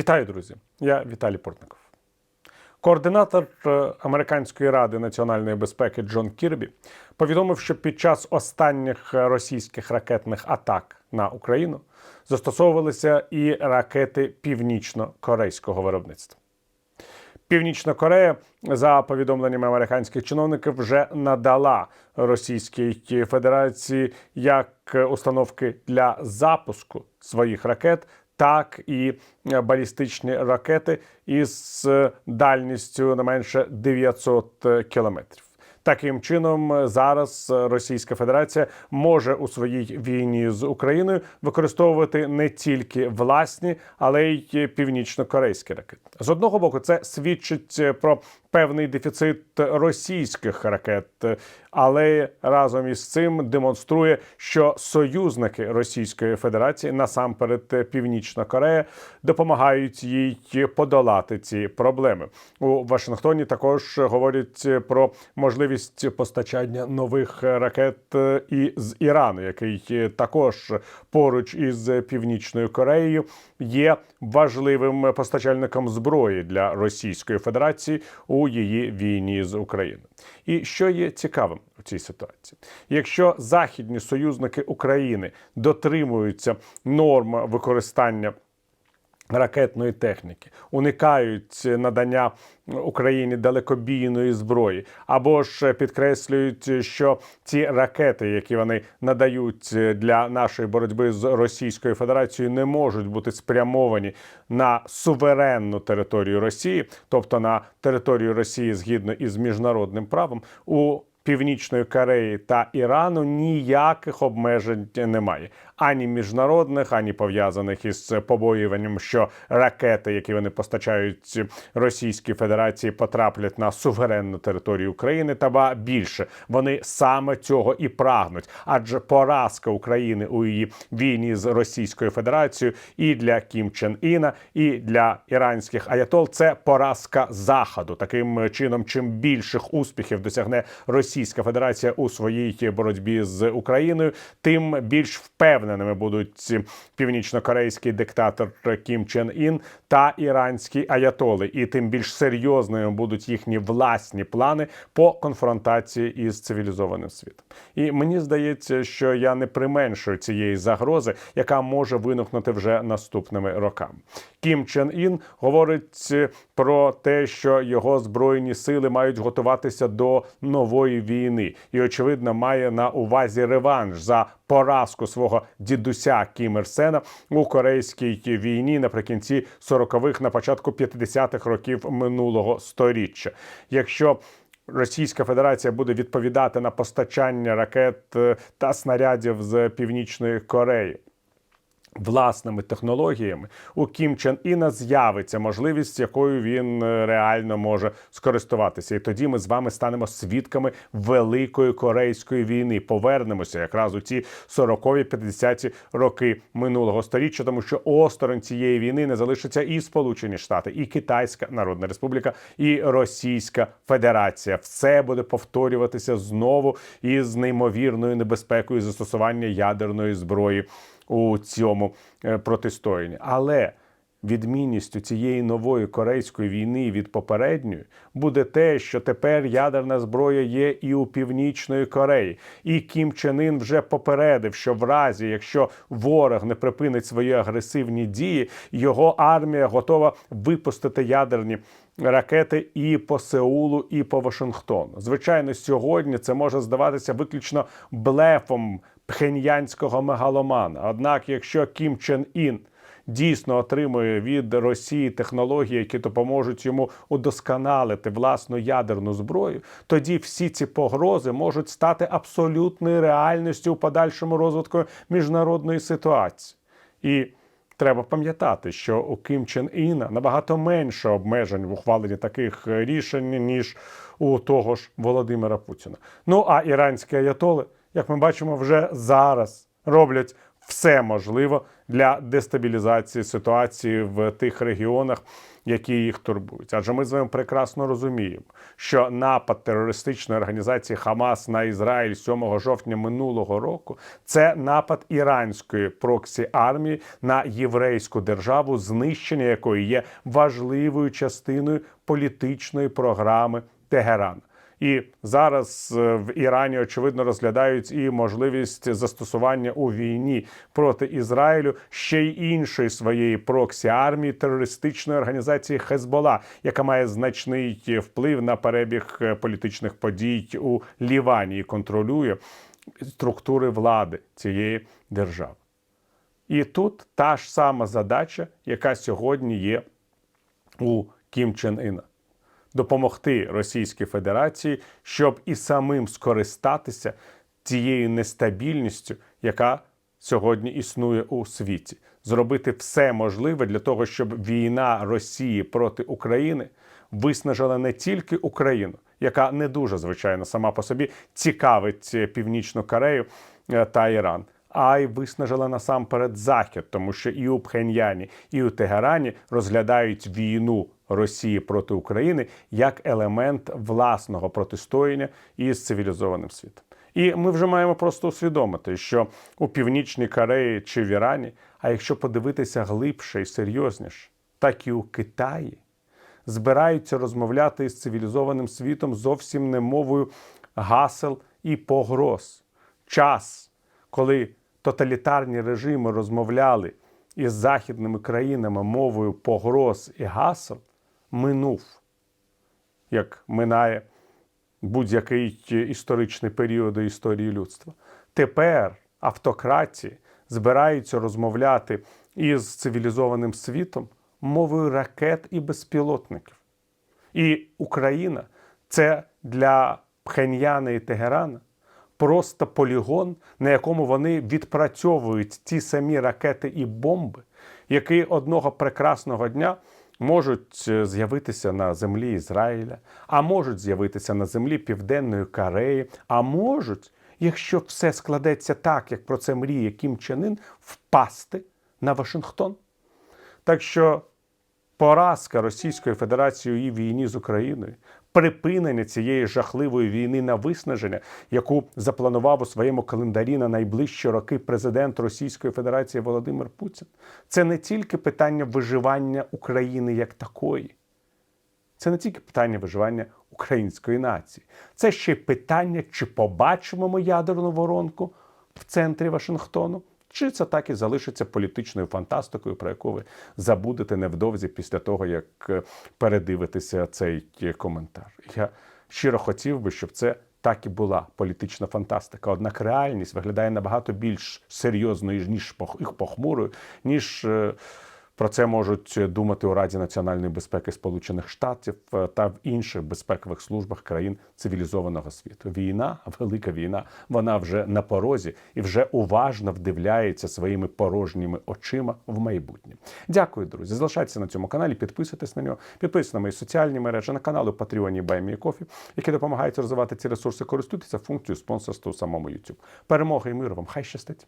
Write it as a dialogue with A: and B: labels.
A: Вітаю, друзі! Я Віталій Портников. Координатор е, Американської ради національної безпеки Джон Кірбі повідомив, що під час останніх е, російських ракетних атак на Україну застосовувалися і ракети північно-корейського виробництва. Північна Корея, за повідомленнями американських чиновників, вже надала Російській Федерації як установки для запуску своїх ракет, так і балістичні ракети із дальністю не менше 900 кілометрів. Таким чином, зараз Російська Федерація може у своїй війні з Україною використовувати не тільки власні, але й північно-корейські ракети. З одного боку, це свідчить про певний дефіцит російських ракет, але разом із цим демонструє, що союзники Російської Федерації, насамперед Північна Корея, допомагають їй подолати ці проблеми. У Вашингтоні також говорять про можливість постачання нових ракет і з Ірану, який також поруч із Північною Кореєю є важливим постачальником зброї для Російської Федерації у її війні з Україною. І що є цікавим у цій ситуації, якщо західні союзники України дотримуються норм використання ракетної техніки, уникають надання Україні далекобійної зброї, або ж підкреслюють, що ті ракети, які вони надають для нашої боротьби з Російською Федерацією, не можуть бути спрямовані на суверенну територію Росії, тобто на територію Росії згідно із міжнародним правом у Північної Кореї та Ірану ніяких обмежень немає ані міжнародних, ані пов'язаних із побоюванням, що ракети, які вони постачають Російській Федерації, потраплять на суверенну територію України. Та ба більше вони саме цього і прагнуть, адже поразка України у її війні з Російською Федерацією і для Кім Чен Іна, і для іранських аятол це поразка заходу. Таким чином, чим більших успіхів досягне Російська Федерація у своїй боротьбі з Україною, тим більш впевненими будуть північно-корейський диктатор Кім Чен Ін та іранські аятоли, і тим більш серйозними будуть їхні власні плани по конфронтації із цивілізованим світом. І мені здається, що я не применшую цієї загрози, яка може виникнути вже наступними роками. Кім Чен Ін говорить про те, що його збройні сили мають готуватися до нової війни, і очевидно має на увазі реванш за поразку свого дідуся Кім Ір Сена у корейській війні наприкінці 40-х, на початку 50-х років минулого сторіччя. Якщо Російська Федерація буде відповідати на постачання ракет е, та снарядів з Північної Кореї. Власними технологіями у Кім Чен Іна з'явиться можливість, якою він е, реально може скористуватися, і тоді ми з вами станемо свідками великої корейської війни. Повернемося якраз у ці 40-ві, 50-ті роки минулого століття, тому що осторонь цієї війни не залишаться і Сполучені Штати, і Китайська Народна Республіка, і Російська Федерація. Все буде повторюватися знову із неймовірною небезпекою застосування ядерної зброї у цьому е, протистоянні. Але відмінністю цієї нової корейської війни від попередньої буде те, що тепер ядерна зброя є і у північної Кореї, і Кім Чен Ін вже попередив, що в разі, якщо ворог не припинить свої агресивні дії, його армія готова випустити ядерні. Ракети і по Сеулу, і по Вашингтону. Звичайно, сьогодні це може здаватися виключно блефом пхеньянського мегаломана. Однак, якщо Кім Чен Ін дійсно отримує від Росії технології, які допоможуть йому удосконалити власну ядерну зброю, тоді всі ці погрози можуть стати абсолютною реальністю у подальшому розвитку міжнародної ситуації. І Треба пам'ятати, що у Ким Чен Іна набагато менше обмежень в ухваленні таких рішень ніж у того ж Володимира Путіна. Ну а іранські аятоли, як ми бачимо, вже зараз роблять все можливе для дестабілізації ситуації в тих регіонах, які їх турбують. Адже ми з вами прекрасно розуміємо, що напад терористичної організації Хамас на Ізраїль 7 жовтня минулого року це напад іранської проксі армії на єврейську державу, знищення якої є важливою частиною політичної програми Тегерана. І зараз е, в Ірані очевидно розглядають і можливість застосування у війні проти Ізраїлю ще й іншої своєї проксі армії терористичної організації Хезбола, яка має значний вплив на перебіг е, політичних подій у Лівані і контролює структури влади цієї держави. І тут та ж сама задача, яка сьогодні є у Кім Чен Іна допомогти Російській Федерації, щоб і самим скористатися цією нестабільністю, яка сьогодні існує у світі, зробити все можливе для того, щоб війна Росії проти України виснажила не тільки Україну, яка не дуже звичайно сама по собі цікавить Північну Корею е, та Іран. А й виснажила насамперед захід, тому що і у Пхеньяні, і у Тегерані розглядають війну Росії проти України як елемент власного протистояння із цивілізованим світом. І ми вже маємо просто усвідомити, що у Північній Кореї чи в Ірані, а якщо подивитися глибше і серйозніше, так і у Китаї збираються розмовляти із цивілізованим світом зовсім не мовою гасел і погроз. Час, коли тоталітарні режими розмовляли із західними країнами мовою погроз і гасел, минув, як минає будь-який історичний період історії людства. Тепер автократії збираються розмовляти із цивілізованим світом мовою ракет і безпілотників. І Україна це для Пхеньяна і Тегерана просто полігон, на якому вони відпрацьовують ті самі ракети і бомби, які одного прекрасного дня можуть е, з'явитися на землі Ізраїля, а можуть з'явитися на землі Південної Кореї, а можуть, якщо все складеться так, як про це мріє Кім Чен Ін, впасти на Вашингтон. Так що поразка Російської Федерації у її війні з Україною, припинення цієї жахливої війни на виснаження, яку запланував у своєму календарі на найближчі роки президент Російської Федерації Володимир Путін, це не тільки питання виживання України як такої. Це не тільки питання виживання української нації, це ще й питання, чи побачимо ми ядерну воронку в центрі Вашингтону, чи це так і залишиться політичною фантастикою, про яку ви забудете невдовзі після того, як е, передивитеся цей е, коментар. Я щиро хотів би, щоб це так і була політична фантастика. Однак реальність виглядає набагато більш серйозною, ніж пох- похмурою, ніж. Про це можуть думати у Раді національної безпеки Сполучених Штатів е, та в інших безпекових службах країн цивілізованого світу. Війна, велика війна, вона вже на порозі і вже уважно вдивляється своїми порожніми очима в майбутнє. Дякую, друзі. Залишайтеся на цьому каналі, підписуйтесь на нього, підписуйтесь на мої соціальні мережі, на канали Patreon і Кофі, які допомагають розвивати ці ресурси. Користуйтеся функцією спонсорства у самому YouTube. Перемоги і миру вам! Хай щастить!